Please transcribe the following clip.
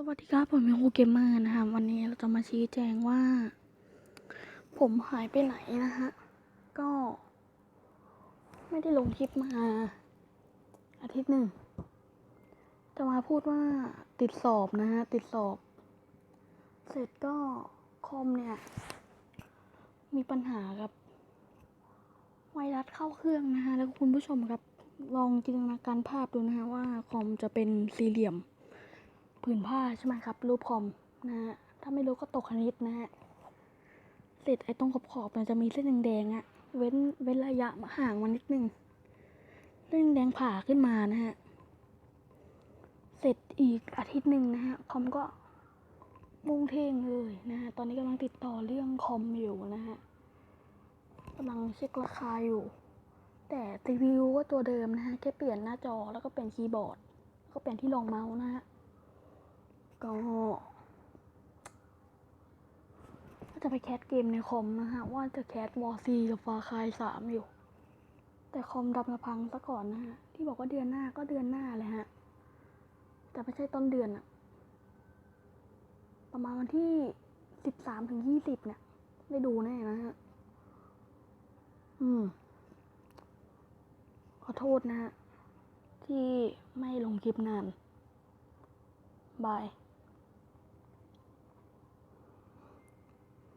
สวัสดีครับ ผมเป็นครูเกมเมอร์นะคะวันนี้เราจะมาชี้แจงว่า ผมหายไปไหนนะฮะ ก็ ไม่ได้ลงคลิปมา อาทิตย์หนึ่ง จะมาพูดว่าติดสอบนะฮะ ติดสอบ เสร็จก็คอมเนี่ย มีปัญหากับ ไวรัสเข้าเครื่องนะฮะ แล้วคุณผู้ชมครับ ลองจินตนาการภาพดูนะฮะว่าคอมจะเป็นสี่เหลี่ยม ผืนผ้าใช่ไหมครับ รูปคอมนะฮะถ้าไม่รู้ก็ตกคณิตนะฮะเสร็จไอ้ตรงขอบขอบมันจะมีเส้นแดงๆอะเว้นเว้นระยะห่างมานิดนึงเส้นแดงผ่าขึ้นมานะฮะเสร็จอีกอาทิตย์หนึ่งนะฮะคอมก็มุ่งเท่งเลยนะฮะตอนนี้กำลังติดต่อเรื่องคอมอยู่นะฮะกำลังเช็คราคาอยู่ แต่รีวิวก็ตัวเดิมนะฮะแค่เปลี่ยนหน้าจอแล้วก็เปลี่ยนคีย์บอร์ด ก็เปลี่ยนที่รองเมาส์นะฮะ ก็ก็จะไปแคสเกมในคอมนะฮะ ว่าจะแคสวอซีกับฟาคายสามอยู่ แต่คอมดับมาพังซะก่อนนะฮะ ที่บอกว่าเดือนหน้าก็เดือนหน้าเลยฮะ แต่ไม่ใช่ต้นเดือนอะประมาณวันที่สิบสามถึงยี่สิบเนี่ยได้ดูแน่นะฮะ อืม ขอโทษนะฮะ ที่ไม่ลงคลิปนานบาย